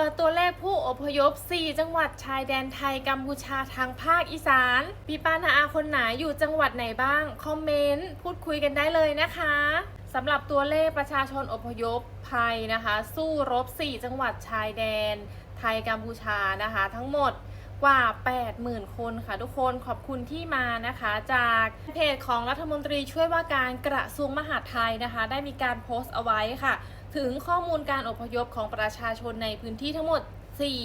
ปิดตัวเลขผู้อพยพ 4 จังหวัดชายแดนไทยกัมพูชาทางภาคอีสานปีปานาอาคนไหนอยู่จังหวัดไหนบ้าง คอมเมนต์ พูดคุยกันได้เลยนะคะสำหรับตัวเลขประชาชนอพยพภัยนะคะ สู้รบ 4 จังหวัดชายแดน ไทยกัมพูชานะคะ ทั้งหมด กว่า 80,000 คนค่ะทุกคนขอบคุณที่มานะคะ จากเพจของรัฐมนตรีช่วยว่าการกระทรวงมหาดไทยนะคะ ได้มีการโพสต์เอาไว้ค่ะ ถึงข้อมูลการอพยพของประชาชนในพื้นที่ทั้งหมด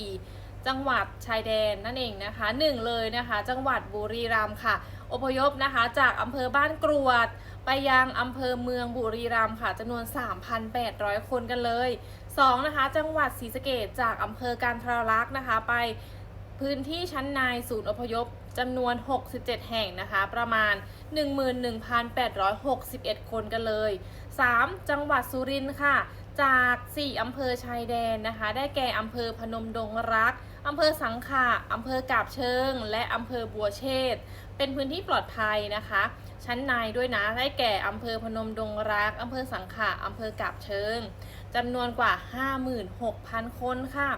4จังหวัดชายแดนนั่นเองนะคะหนึ่งเลยนะคะ จังหวัดบุรีรัมย์ค่ะ อพยพนะคะ จากอำเภอบ้านกรวด ไปยังอำเภอเมืองบุรีรัมย์ค่ะจำนวน 3,800 คนกันเลย 2 นะคะ จังหวัดศรีสะเกดจากอำเภอการทรลักษณ์นะคะ ไป พื้นที่ชั้นในศูนย์อพยพจำนวน 67 แห่งนะคะ ประมาณ 11,861 คนกันเลย 3. จังหวัดสุรินทร์ค่ะ จาก 4 อำเภอชายแดนนะคะ ได้แก่อำเภอพนมดงรัก อำเภอสังขะอำเภอกาบเชิง และอำเภอบัวเชษเป็นพื้นที่ปลอดภัยนะคะ ชั้นในด้วยนะ ได้แก่อำเภอพนมดงรัก อำเภอสังขะอำเภอกาบเชิงจำนวนกว่า 56,000 คนค่ะ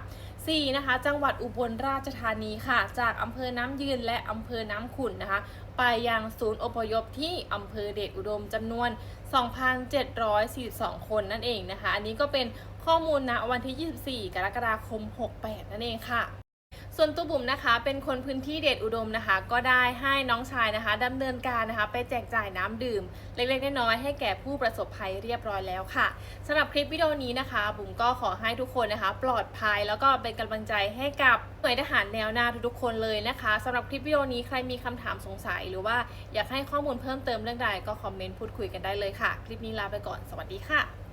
4. นะคะจังหวัดอุบลราชธานีค่ะ จากอำเภอน้ำยืนและอำเภอน้ำขุ่นนะคะ ไปยังศูนย์อพยพที่อำเภอเดชอุดมจำนวน 2,742 คนนั่นเองนะคะ อันนี้ก็เป็นข้อมูลณวันที่ 24 กรกฎาคม 68 นั่นเองค่ะ ส่วนตัวบุ๋มนะคะเป็นคนพื้นที่เดชอุดมนะคะ ก็ได้ให้น้องชายนะคะดำเนินการนะคะ ไปแจกจ่ายน้ำดื่ม เล็กๆน้อยๆให้แก่ผู้ประสบภัยเรียบร้อยแล้วค่ะสำหรับคลิปวิดีโอนี้นะคะ บุ๋มก็ขอให้ทุกคนนะคะ ปลอดภัยแล้วก็เป็นกำลังใจให้กับหน่วยทหารแนวหน้าทุกๆคนเลยนะคะสำหรับคลิปวิดีโอนี้ใครมีคำถามสงสัย หรือว่าอยากให้ข้อมูลเพิ่มเติมเรื่องใดก็คอมเมนต์พูดคุยกันได้เลยค่ะ คลิปนี้ลาไปก่อนสวัสดีค่ะ